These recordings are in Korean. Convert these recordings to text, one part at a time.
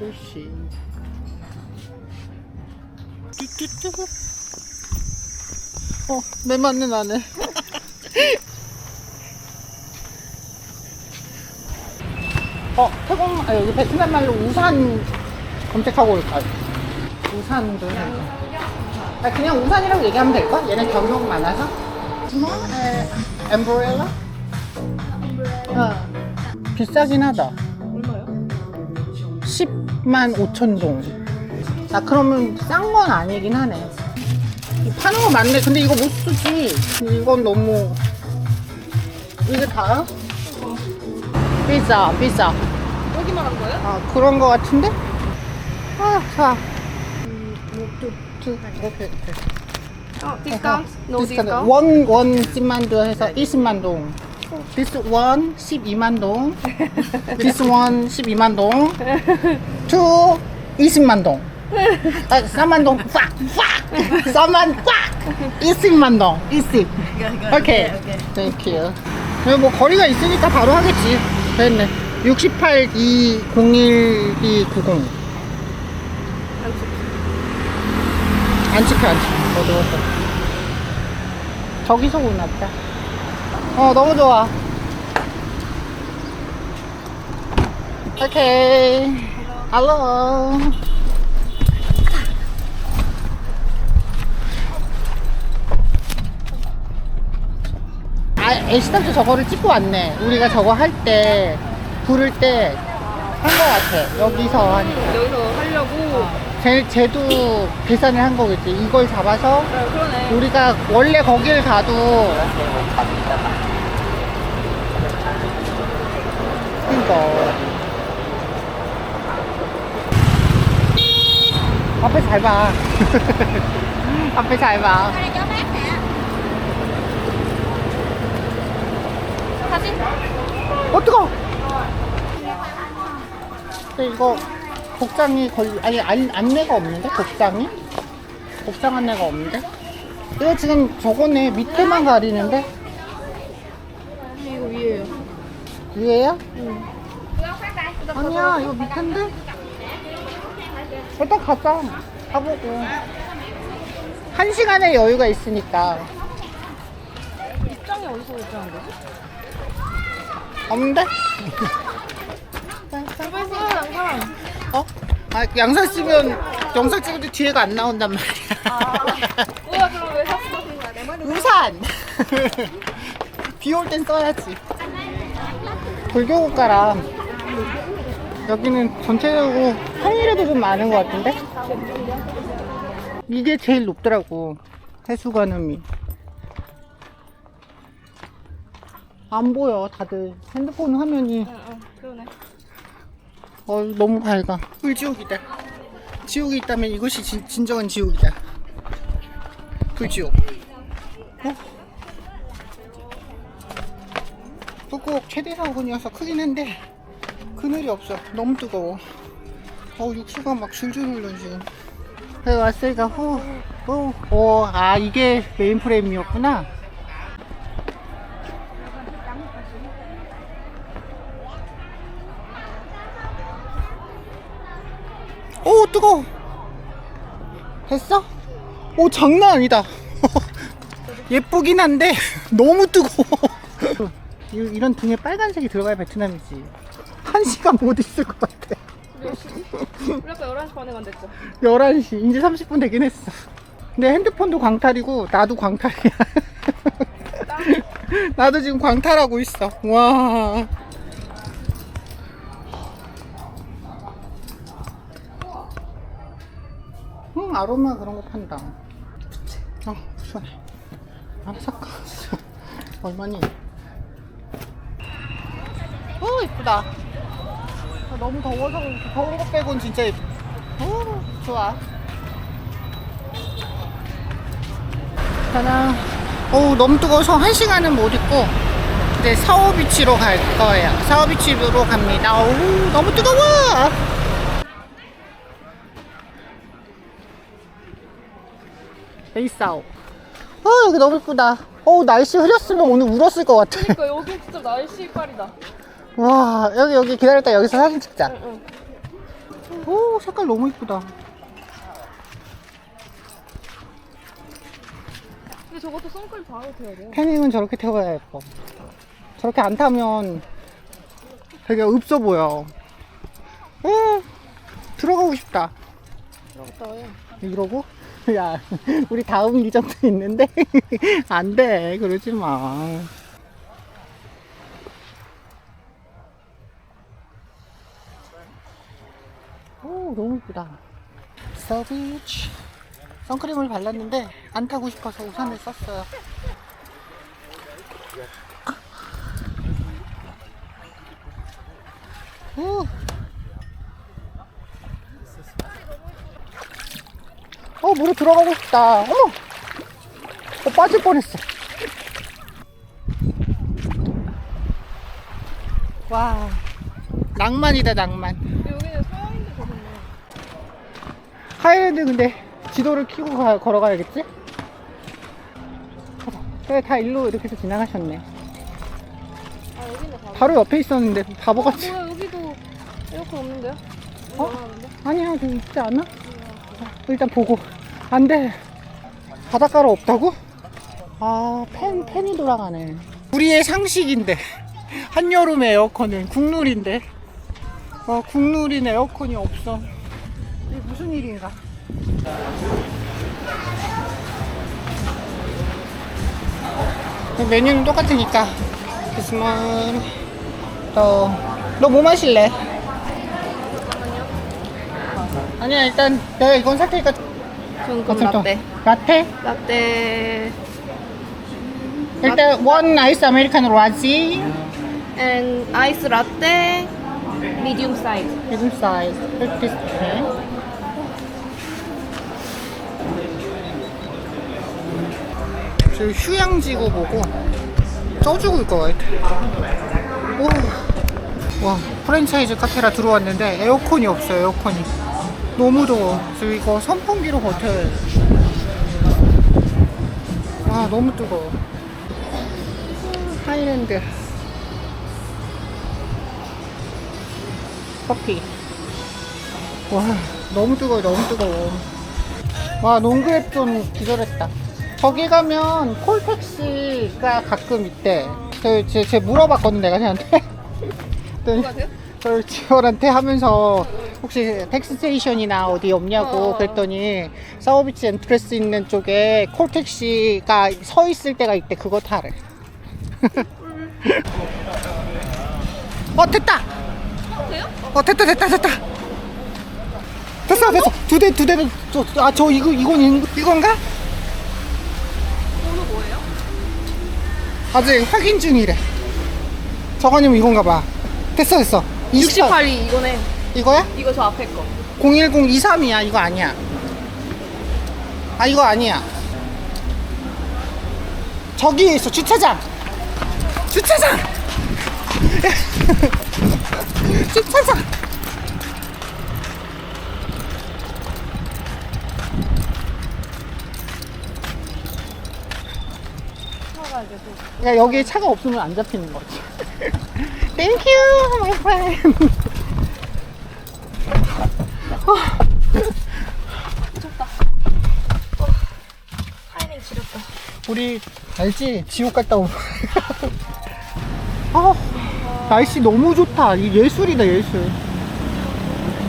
글씨. 뚜뚜뚜. 어, 내 맞는 안 해. 어, 태국, 아, 여기 베트남 말로 우산 검색하고 올까요? 우산도 아, 그냥 우산이라고 얘기하면 될까? 얘네 경력 많아서? 뭐? 에, 엠브렐라? 어. 비싸긴 하다. 얼마요? 10 만 5천 동. 아, 그러면 싼 건 아니긴 하네. 이 파는 거 맞네. 근데 이거 못 쓰지. 이건 너무. 이게 다야? 비싸, 비싸. 여기 말한 거예요? 아, 그런 거 같은데? 아, 자. 음, 이렇게. 어, 디스카운트? 노 디스카운트. 디스카운트? 원, 원 10만 동 해서 20만 동. This one 12만 동. This one 12만 동. Two 20만 동. 아, 4만 동. 팍! 팍! 4만 팍! 20만 동. 20. 오케이. You. 여기 뭐 거리가 있으니까 바로 하겠지. 됐네. 68 2 01 2 90. 안 찍혀, 안 찍혀. 어두웠어. 저기서 오나 보다. 어, 너무 좋아. 오케이. 할로. 아, 애시당초 저거를 찍고 왔네. 우리가 저거 할 때, 부를 때, 한 거 같아. 여기서 하니까. 여기서 하려고. 쟤, 쟤도 계산을 한 거겠지. 이걸 잡아서 네, 그러네. 우리가 원래 거길 가도 앞에 잘 봐. 앞에 잘 봐. 사진? 어 뜨거. 근데 이거 복장이 걸리 아니 안, 안내가 없는데 복장이 복장 안내가 없는데 이거 지금 저거네 밑에만 가리는데 이거 위에요. 위에야? 아니야 이거 밑인데 일단 가자 가보고 한 시간의 여유가 있으니까 입장이 어디서 입장한 거지? 없는데? 어? 아 양산 쓰면 영상 찍을 때 뒤에가 안 나온단 말이야 아. 우와, 그럼 왜 샀어? 우산! 비 올 땐 써야지. 불교 국가라 여기는 전체적으로 평일에도 좀 많은 것 같은데? 이게 제일 높더라고. 해수관음이. 안 보여, 다들. 핸드폰 화면이. 어, 너무 밝아. 불지옥이다. 지옥이 있다면 이것이 진, 진정한 지옥이다. 불지옥. 어? 북극 최대 사원이어서 크긴 한데 그늘이 없어. 너무 뜨거워. 어, 육수가 막 줄줄 흘러 지금. 여기 왔으니까 후, 후. 오, 아 이게 메인 프레임이었구나. 오 뜨거워 됐어? 오 장난 아니다 예쁘긴 한데 너무 뜨거워 이- 이런 등에 빨간색이 들어가야 베트남이지 한 시간 못 있을 것 같아? 우리 아까 11시 반에 간댔죠. 11시 이제 30분 되긴 했어 근데 핸드폰도 광탈이고 나도 광탈이야 나도 지금 광탈하고 있어 와 응, 아로마 그런 거 판다. 아, 시원해. 하나 살까? 얼마니? 어, 이쁘다. 아, 너무 더워서 그렇게 더운 거 빼곤 진짜. 어, 좋아. 하나. 어우, 너무 뜨거워서 한 시간은 못 있고, 이제 사오비치로 갈 거예요. 사오비치로 갑니다. 어우, 너무 뜨거워! 베이사오. 어, 여기 너무 예쁘다. 어우, 날씨 흐렸으면 오늘 울었을 것 같아. 그러니까 여기 진짜 날씨 빨이다. 와, 여기, 여기 기다렸다 여기서 사진 찍자. 응, 응. 오 색깔 너무 이쁘다. 근데 저것도 선크림 바로 돼야 돼요. 태닝은 저렇게 태워야 예뻐. 저렇게 안 타면 되게 없어 보여. 오, 들어가고 싶다. 그러겠다, 왜. 이러고? 야, 우리 다음 일정도 있는데? 안 돼, 그러지 마. 오, 너무 이쁘다. 서비치. 선크림을 발랐는데 안 타고 싶어서 우산을 썼어요. 아. 오. 어, 물에 들어가고 싶다. 어머! 어, 빠질 뻔했어. 와, 낭만이다, 낭만. 근데 여기는 서양인들 거든요. 하이랜드 근데 지도를 켜고 가, 걸어가야겠지? 그래, 다 일로 이렇게 해서 지나가셨네. 아, 바로. 바로 옆에 있었는데, 어, 바보같이. 뭐야, 여기도 에어컨 없는데요? 어? 어? 아니야, 저 있지 않아? 일단 보고. 안 돼. 바닷가로 없다고? 아, 팬, 팬이 돌아가네. 우리의 상식인데. 한여름에 에어컨은 국룰인데. 어, 국룰인 에어컨이 없어. 이게 무슨 일인가? 메뉴는 똑같으니까. 그스만 또, 너 뭐 마실래? 아니야, 일단 내가 이건 살 테니까. 전 어쩜 그럼 또- 라떼. 라테? 라떼. 일단 원 아이스 아메리카노 라지 and 아이스 라떼 미디움 사이즈. 미들 사이즈 50스 저 휴양지구 보고 쪄주고 있을 것 같아 오. 와 프랜차이즈 카페라 들어왔는데 에어컨이 없어요 에어컨이 너무 더워 그래서 이거 선풍기로 버텨야 돼. 아 너무 뜨거워 하이랜드 커피. 와, 너무 뜨거워, 너무 뜨거워. 와, 농구앱 좀 기절했다. 저기 가면 콜택시가 가끔 있대. 저, 제, 제 물어봤거든, 내가. 그랬더니 맞아요? 저 지원한테 하면서 혹시 택시스테이션이나 어디 없냐고 어. 그랬더니 사우비치 엔트레스 있는 쪽에 콜택시가 서 있을 때가 있대. 그거 타래. 어, 됐다! 어 됐다 됐다 됐다 됐어 됐어 두 대 두 대는 아저 이거 이건 이- 이건가? 아직 확인 중이래. 저거님 이건가 봐. 됐어 됐어. 68이 이거네. 이거야? 이거 저 앞에 거. 01023이야. 이거 아니야. 아 이거 아니야. 저기에 있어. 주차장. 주차장! 주차장 차가 야 여기 차가 없으면 안 잡히는 거지 Thank you my friend 타이밍 지렸다. 우리 알지? 지옥 갔다 온 아, 날씨 너무 좋다 이 예술이다 예술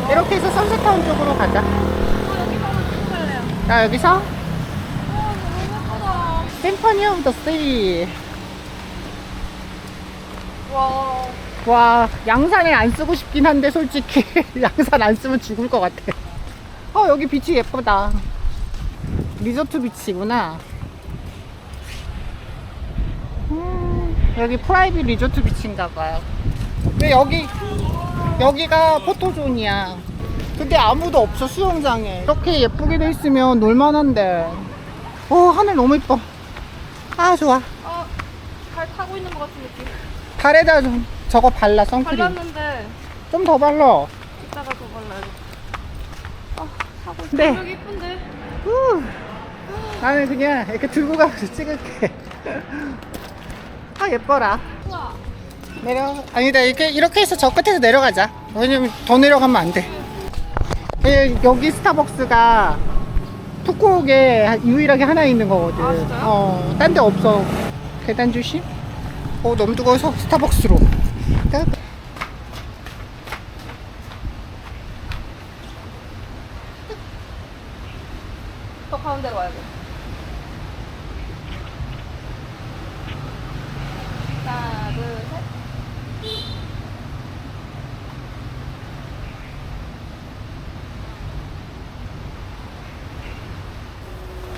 이렇게 해서 선셋타운 쪽으로 가자 어, 여기 가면 찍을래요. 자 여기서 와, 너무 예쁘다. 심포니 오브 더 씨. 와. 와 양산에 안 쓰고 싶긴 한데 솔직히 양산 안 쓰면 죽을 것 같아. 어 여기 비치 예쁘다. 리조트 비치구나. 음, 여기 프라이빗 리조트 비치인가 봐요. 왜 여기 여기가 포토존이야. 근데 아무도 없어 수영장에. 이렇게 예쁘게 돼 있으면 놀만한데. 어 하늘 너무 예뻐. 아 좋아. 아, 발 타고 있는 것 같은 느낌. 발에다 좀 저거 발라 선크림 발랐는데 좀 더 발라 이따가 더 발라야 돼. 아, 타고 있어. 네. 여기 이쁜데. 후. 나는 그냥 이렇게 들고 가서 찍을게. 아 예뻐라. 우와. 내려. 아니다 이렇게 이렇게 해서 저 끝에서 내려가자. 왜냐면 더 내려가면 안 돼. 예, 여기 스타벅스가 푸꾸옥에 유일하게 하나 있는 거거든. 아, 진짜요? 어, 딴 데 없어. 계단 조심. 어, 너무 뜨거워서 스타벅스로. 딱. 더 가운데로 와야 돼. 하나, 둘, 셋.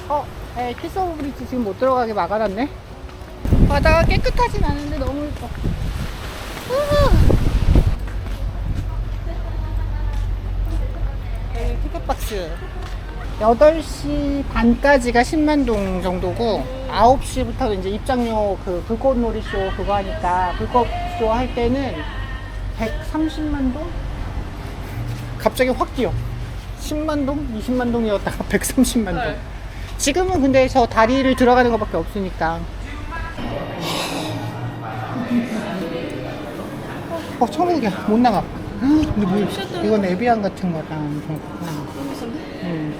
어, 에, 키스 오브 브릿지 지금 못 들어가게 막아놨네. 바다가 깨끗하진 않은데 너무 예뻐. 여기 티켓박스. 8시 반까지가 10만 동 정도고 9시부터 이제 입장료 그 불꽃놀이 쇼 그거 하니까 불꽃 쇼 할 때는 130만 동? 갑자기 확 뛰어. 10만 동, 20만 동이었다가 130만 동. 네. 지금은 근데 저 다리를 들어가는 것밖에 없으니까. 어, 천국이야. 못 나가. 근데 뭐, 이건 에비안 같은. 음.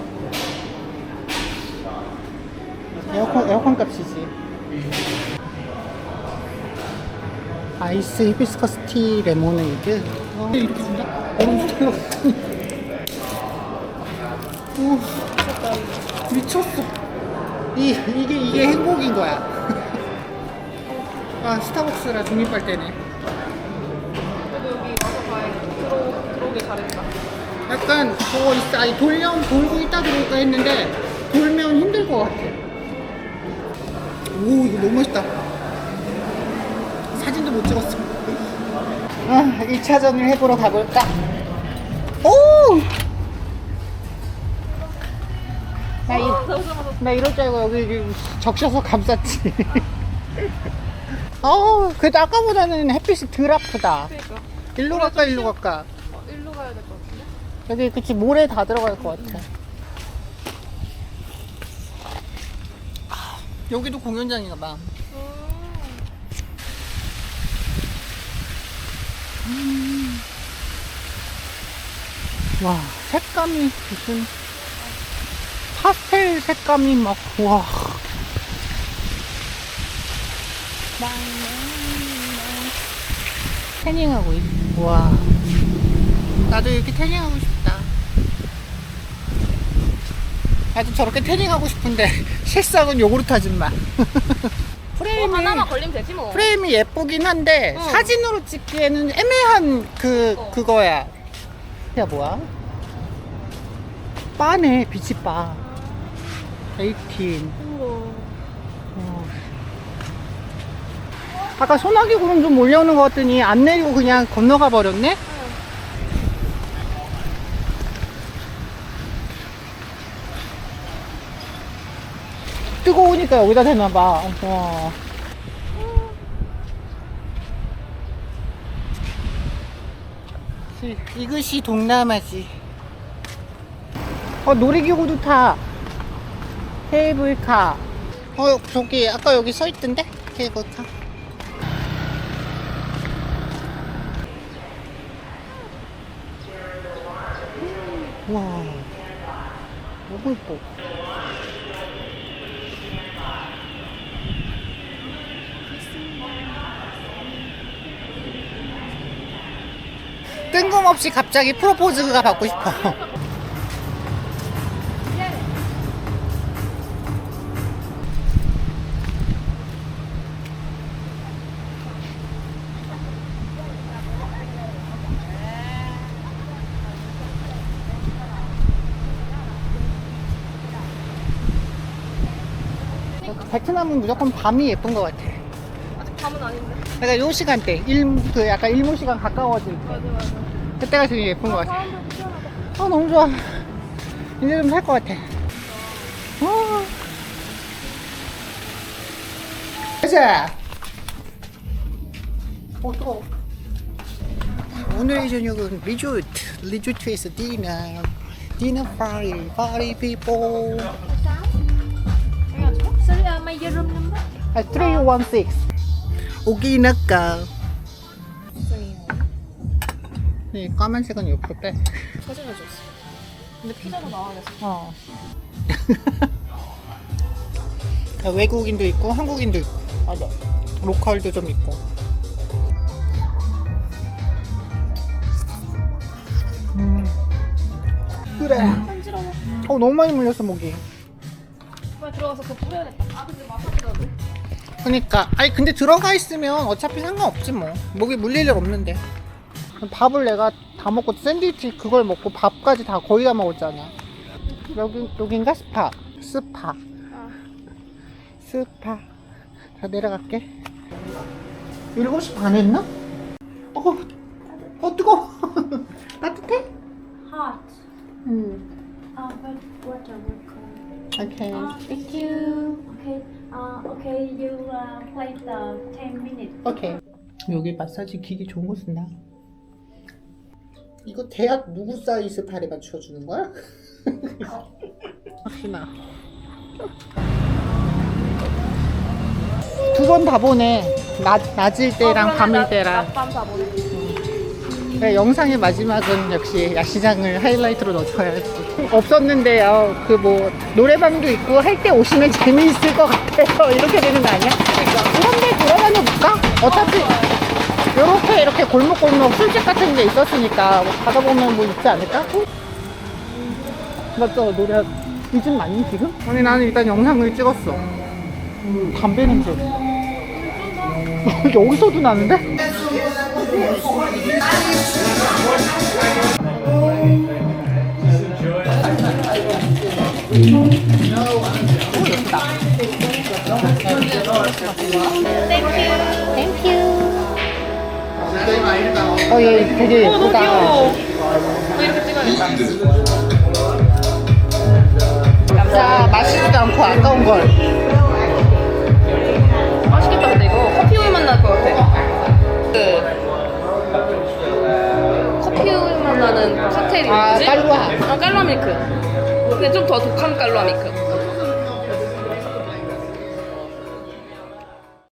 에어컨, 에어컨 값이지. 아이스 히비스커스 티 레모네이드. 어, 이렇게 준다? 얼음. 미쳤어. 이, 이게, 이게 행복인 거야. 아, 스타벅스라 중립할 때네. 그래도 여기 와서 봐야 들어, 들어오길 잘했다. 약간, 저 있어. 아니, 돌면, 돌고 있다 들어올까 했는데, 돌면 힘들 것 같아. 오, 이거 너무 멋있다. 사진도 못 찍었어. 아, 1차전을 해보러 가볼까? 오! 나, 이, 나 이럴 줄 알고 여기, 여기 적셔서 감쌌지. 어우, 그래도 아까보다는 햇빛이 덜 아프다. 그니까. 일로 갈까, 일로 갈까? 어, 일로 가야 될 것 같은데? 여기 그치 모래 다 들어갈 것 같아. 아, 여기도 공연장인가 봐. 와 색감이 무슨 파스텔 색감이 막 와. 태닝하고 있. 와. 나도 이렇게 태닝하고 싶다. 나도 저렇게 태닝하고 싶은데 실상은 요구르트 아줌마. 뭐 프레임이 하나만 걸리면 되지 뭐. 프레임이 예쁘긴 한데 응. 사진으로 찍기에는 애매한 그 어. 그거야. 야 뭐야? 바네 비치 바. 18. 어. 아까 소나기 구름 좀 몰려오는 것 같더니 안 내리고 그냥 건너가 버렸네? 뜨거우니까 여기다 대나봐. 와. 이- 이것이 동남아지. 어, 놀이기구도 타. 케이블카. 어, 저기, 아까 여기 서 있던데? 케이블카. 와. 너무 예뻐. 뜬금없이 갑자기 프로포즈가 받고 싶어. 베트남은 무조건 밤이 예쁜 것 같아. 아직 밤은 아닌데. 내가 요 시간대, 일, 그 약간 일몰 시간 가까워질 때. 맞아, 맞아. 그때가 제일 예쁜 것 같아. 사람들. 아, 너무 좋아. 이제 좀 살 것 같아. 어. 가자! 어, 뜨거워. 오늘의 저녁은 리조트. 리조트에서 디너. 디너 파리. 파리 피포. 해가지고. Sorry, my room number. 아, 316. 오기 나까. 네, 까만색은 옆으로 빼. 사진을 줬어. 근데 피자도 나와야겠어. 어. 외국인도 있고 한국인도 있고 맞아. 로컬도 좀 있고. 음. 그래. 간지러워. 어 너무 많이 물렸어 목이. 빨리 들어가서 그거 뿌려야겠다. 아 근데 마사지라도. 그러니까 아니 근데 들어가 있으면 어차피 상관없지 뭐 목이 물릴 일 없는데 밥을 내가 다 먹고 샌드위치 그걸 먹고 밥까지 다 거의 다 먹었잖아 여기 여긴가 스파 스파 아. 스파 자 내려갈게 7시 반 했나? 어, 어 뜨거 따뜻해? hot. 음 Uh, but water will come. 오케이 Uh, thank you. Okay. Uh, okay. You uh, play the 10 minutes. 오케이. 여기 마사지 기기 좋은 거 쓴다. 이거 대학 누구 사이즈 팔에 맞춰 주는 거야? 하지마. 두 번 다 보네. 낮, 낮일 때랑 밤일 때랑. 낮밤 다 보내. 그래, 영상의 마지막은 역시 야시장을 하이라이트로 넣어줘야지. 없었는데 요. 그 뭐 노래방도 있고 할 때 오시면 재미있을 것 같아요. 이렇게 되는 거 아니야? 그런데 돌아다녀 볼까? 어차피 이렇게 이렇게 골목골목 술집 같은 데 있었으니까 뭐 가다 보면 뭐 있지 않을까? 맞죠? 노래 요즘 많니 지금? 아니 나는 일단 영상을 찍었어. 음, 담배 냄새. 여기서도 나는데? 어, 얘 되게 어 너무 예쁘다. 귀여워. 나 이렇게 찍어야겠다. 자, 마시지도 않고 아까운 걸. 맛있겠다 근데 이거 커피 우유 맛 날 것 같아. 칵테일이 아, 뭐지? 깔루아. 아 깔루아 밀크. 근데 좀 더 독한 깔루아 밀크.